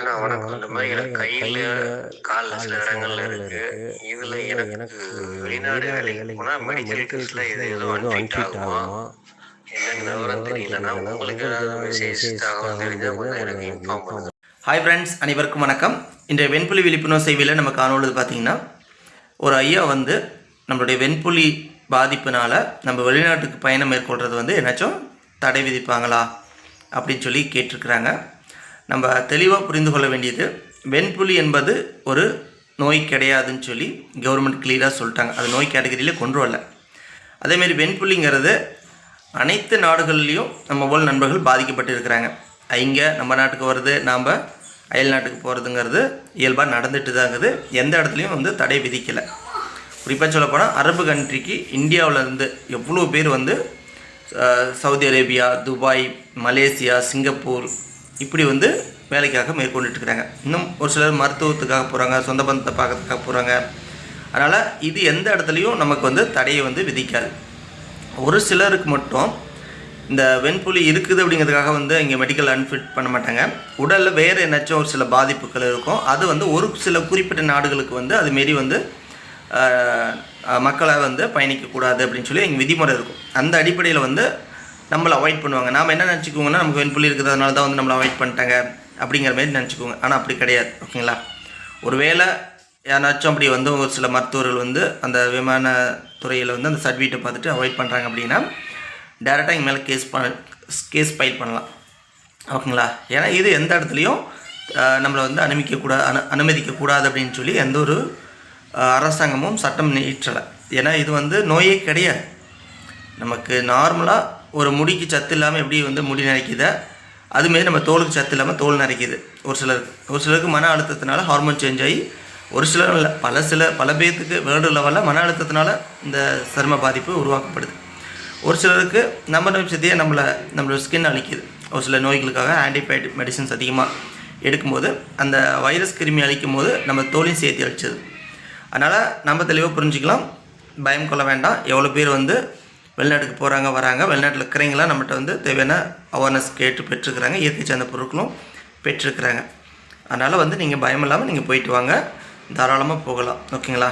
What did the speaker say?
அண்ணா வணக்கம். இந்த மாதிரி எனக்கு கையில் காலில் சில இடங்கள்ல இருக்கு. இதில் எனக்கு வெளிநாடு வேலைக்கு போனால் மெடிக்கல்ஸில் இது எதுவும் அன்ஃபிட் ஆகுமா? என்னங்க விவரம் தெரியலன்னா உங்களுக்கு ஏதாவது மெசேஜ் தகவல் தெரிஞ்சால் கொஞ்சம் எனக்கு இன்ஃபார்ம் பண்ணுங்க. ஹாய் ஃப்ரெண்ட்ஸ் அனைவருக்கும் வணக்கம். இன்றைய வெண்புலி விழிப்புணர்வு செய்தியில் நம்ம காணொழுது பார்த்தீங்கன்னா ஒரு ஐயா வந்து நம்மளுடைய வெண்புலி பாதிப்புனால நம்ம வெளிநாட்டுக்கு பயணம் மேற்கொள்கிறது வந்து என்னாச்சும் தடை விதிப்பாங்களா? அப்படின்னு சொல்லி கேட்டிருக்கிறாங்க. நம்ம தெளிவாக புரிந்து கொள்ள வேண்டியது வெண்புலி என்பது ஒரு நோய் கிடையாதுன்னு சொல்லி கவர்மெண்ட் கிளியராக சொல்லிட்டாங்க. அது நோய் கேட்டகரியிலே கொண்டு வரல. அதேமாரி வெண்புலிங்கிறது அனைத்து நாடுகள்லேயும் நம்ம போல் நண்பர்கள் பாதிக்கப்பட்டு இருக்கிறாங்க. இங்கே நம்ம நாட்டுக்கு வருது நாம் அயல் நாட்டுக்கு போகிறதுங்கிறது இயல்பாக நடந்துட்டு தாங்குது எந்த இடத்துலையும் வந்து தடை விதிக்கலை. குறிப்பாக சொல்லப்போனால் அரபு கண்ட்ரிக்கு இந்தியாவிலேருந்து எவ்வளோ பேர் வந்து Saudi Arabia Dubai Malaysia Singapore இப்படி வந்து வேலைக்காக மேற்கொண்டுட்டு இருக்கிறாங்க இன்னும் ஒரு சிலர் மருத்துவத்துக்காக போகிறாங்க சொந்த பந்தத்தை பார்க்கறதுக்காக போகிறாங்க அதனால் இது எந்த இடத்துலையும் நமக்கு வந்து தடையை வந்து விதிக்காது. ஒரு சிலருக்கு மட்டும் இந்த வெண்புலி இருக்குது அப்படிங்கிறதுக்காக வந்து இங்கே மெடிக்கல் அன்ஃபிட் பண்ண மாட்டாங்க. உடலில் வேறு என்னாச்சும் ஒரு சில பாதிப்புகள் இருக்கும். அது வந்து ஒரு சில குறிப்பிட்ட நாடுகளுக்கு வந்து அதுமாரி வந்து மக்களை வந்து பயணிக்கக்கூடாது அப்படின்னு சொல்லி எங்கள் விதிமுறை இருக்கும். அந்த அடிப்படையில் வந்து நம்மளை அவாய்ட் பண்ணுவாங்க. நாம் என்ன நினச்சிக்கோங்கன்னா நமக்கு வெண்புள்ளி இருக்கிறதுனால தான் வந்து நம்மளை அவாய்ட் பண்ணிட்டாங்க அப்படிங்கிற மாதிரி நினச்சிக்கோங்க ஆனால் அப்படி கிடையாது. ஓகேங்களா? ஒருவேளை யாராச்சும் அப்படி வந்து ஒரு சில மருத்துவர்கள் வந்து அந்த விமான துறையில் வந்து அந்த சர்டிஃபிகேட்டை பார்த்துட்டு அவாய்ட் பண்ணுறாங்க அப்படின்னா டேரெக்டாக எங்கள் மேலே கேஸ் பண்ண கேஸ் ஃபைல் பண்ணலாம். ஓகேங்களா? ஏன்னா இது எந்த இடத்துலையும் நம்மளை வந்து அனுமதிக்கக்கூடாது அனு அனுமதிக்கக்கூடாது அப்படின்னு சொல்லி எந்த ஒரு அரசாங்கமும் சட்டம் நீற்றலை ஏன்னா இது வந்து நோயே கிடையாது. நமக்கு நார்மலாக ஒரு முடிக்கு சத்து இல்லாமல் எப்படி வந்து முடி நரைக்குதோ அதுமாரி நம்ம தோலுக்கு சத்து இல்லாமல் தோல் நரைக்குது. ஒரு சிலருக்கு ஒரு சிலருக்கு மன அழுத்தத்தினால ஹார்மோன் சேஞ்ச் ஆகி ஒரு சிலர் இல்லை பல சில பல பேர்த்துக்கு வேர்ல்டு லெவலில் மன அழுத்தத்தினால இந்த சரும பாதிப்பு உருவாக்கப்படுது. ஒரு சிலருக்கு நம்ம நிமிஷத்தையே நம்மளை நம்மளோட ஸ்கின் அழிக்குது. ஒரு சில நோய்களுக்காக ஆன்டிபயோட்டிக் மெடிசின்ஸ் அதிகமாக எடுக்கும்போது அந்த வைரஸ் கிருமி அழிக்கும் போது நம்ம தோலையும் சேர்த்து அழிச்சது. அதனால் நம்ம தெளிவாக புரிஞ்சுக்கலாம். பயம் கொள்ள வேண்டாம். எவ்வளோ பேர் வந்து வெளிநாட்டுக்கு போகிறாங்க வராங்க வெளிநாட்டில் இருக்கிறவங்களா நம்மகிட்ட வந்து தேவையான அவேர்னஸ் கேட்டு பெற்றுக்கிறாங்க. இயற்கை சார்ந்த பொருட்களும் பெற்றிருக்கிறாங்க. அதனால் வந்து நீங்கள் பயம் இல்லாமல் நீங்கள் போயிட்டு வாங்க. தாராளமாக போகலாம். ஓகேங்களா?